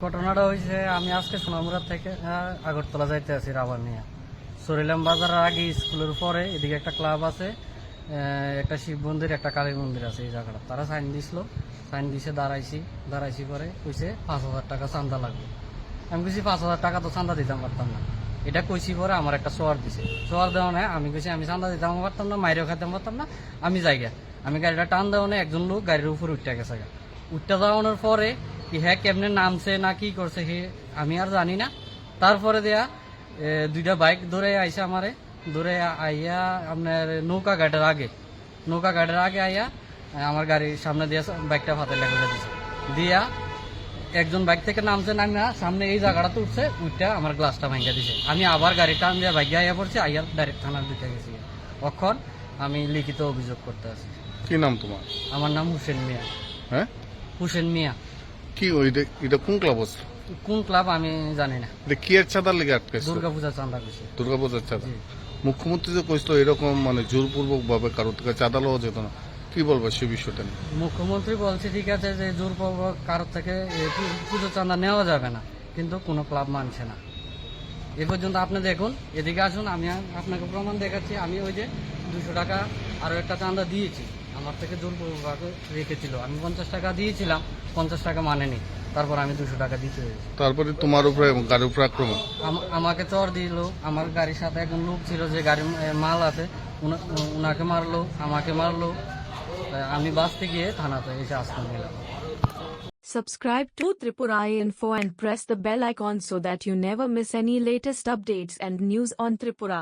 ঘটনাটা হয়েছে আমি আজকে সোনামুড়া থেকে হ্যাঁ, আগরতলা যাইতে আছি রাবার নিয়ে। সরিলাম বাজারের আগে স্কুলের পরে এদিকে একটা ক্লাব আছে একটা শিব মন্দির, একটা কালী মন্দির আছে এই জায়গাটা। তারা সাইন দিছিল সাইন দিছে, দাঁড়াইছি দাঁড়াইছি পরে কইছে, পাঁচ হাজার টাকা চান্দা লাগবে। আমি কইছি, পাঁচ হাজার টাকা তো চান্দা দিতাম পারতাম না। এটা কইছি পরে আমার একটা সোয়ার দিছে। সোয়ার দেওয়া নেই, আমি কইছি, আমি চান্দা দিতাম পারতাম না, মাইরেও খাইতাম, পারতাম না, আমি যাইগা। আমি গাড়িটা টান দেওয়া নেই, একজন লোক গাড়ির উপর উঠতে গেছে। উঠতে যাওয়ানোর পরে কি হ্যাঁ কেমনে নামছে না কি করছে হে আমি আর জানি না। তারপরে দেয়া দুইটা বাইক ধরে আইসা আমারে, ধরে আইয়া আপনার নৌকা ঘাটের আগে। নৌকা ঘাটের আগে আইয়া আমার গাড়ির সামনে দিয়ে বাইকটা ফাতে লেগে দিছে। দিয়া একজন বাইক থেকে নামছে নামিয়া সামনে এই জায়গাটাতে উঠছে উঠটা আমার গ্লাসটা ভাঙ্গা দিছে। আমি আবার গাড়ি টান দিয়ে ভাগ্যে আইয়া পড়ছি আইয়া ডাইরেক্ট থানার দিতে গেছি। অক্ষণ আমি লিখিত অভিযোগ করতে আছি। কি নাম তোমার? আমার নাম হুসেন মিয়া। হ্যাঁ? হুসেন মিয়া। কি ওই এটা কোন ক্লাব আছে কোন ক্লাব আমি জানি না। এটা কি এর চাঁদার লেগে আটকাইছে দুর্গা পূজা চান্দা করছে দুর্গাপূজার চাঁদা। মুখ্যমন্ত্রী যে কইছিল এরকম মানে জোরপূর্বক ভাবে কারও থেকে চাঁদা লওয়া যেত না। কি বলব সে বিষয়টা নিয়ে? মুখ্যমন্ত্রী বলছে ঠিক আছে যে জোরপূর্বক কারোর থেকে পুজো চান্দা নেওয়া যাবে না কিন্তু কোনো ক্লাব মানছে না। এ পর্যন্ত আপনি দেখুন এদিকে আসুন আমি আপনাকে প্রমাণ দেখাচ্ছি। আমি ওই যে দুশো টাকা আরও একটা চান্দা দিয়েছি আমার থেকে জোরপূর্বক রেখেছিল। আমি পঞ্চাশ টাকা দিয়েছিলাম পঞ্চাশ টাকা মানেনি তারপর আমি দুশো টাকা দিতে হয়েছে। তারপরে তোমার উপরে গাড়ির উপরে আক্রমণ? আমাকে চর দিল আমার গাড়ির সাথে একজন লোক ছিল যে গাড়ির মাল আছে উনাকে মারলো আমাকে মারলো আমি বাঁচতে গিয়ে থানাতে এসে আশ্রয় নিলাম Subscribe to Tripura Info and press the bell icon so that you never miss any latest updates and news on Tripura.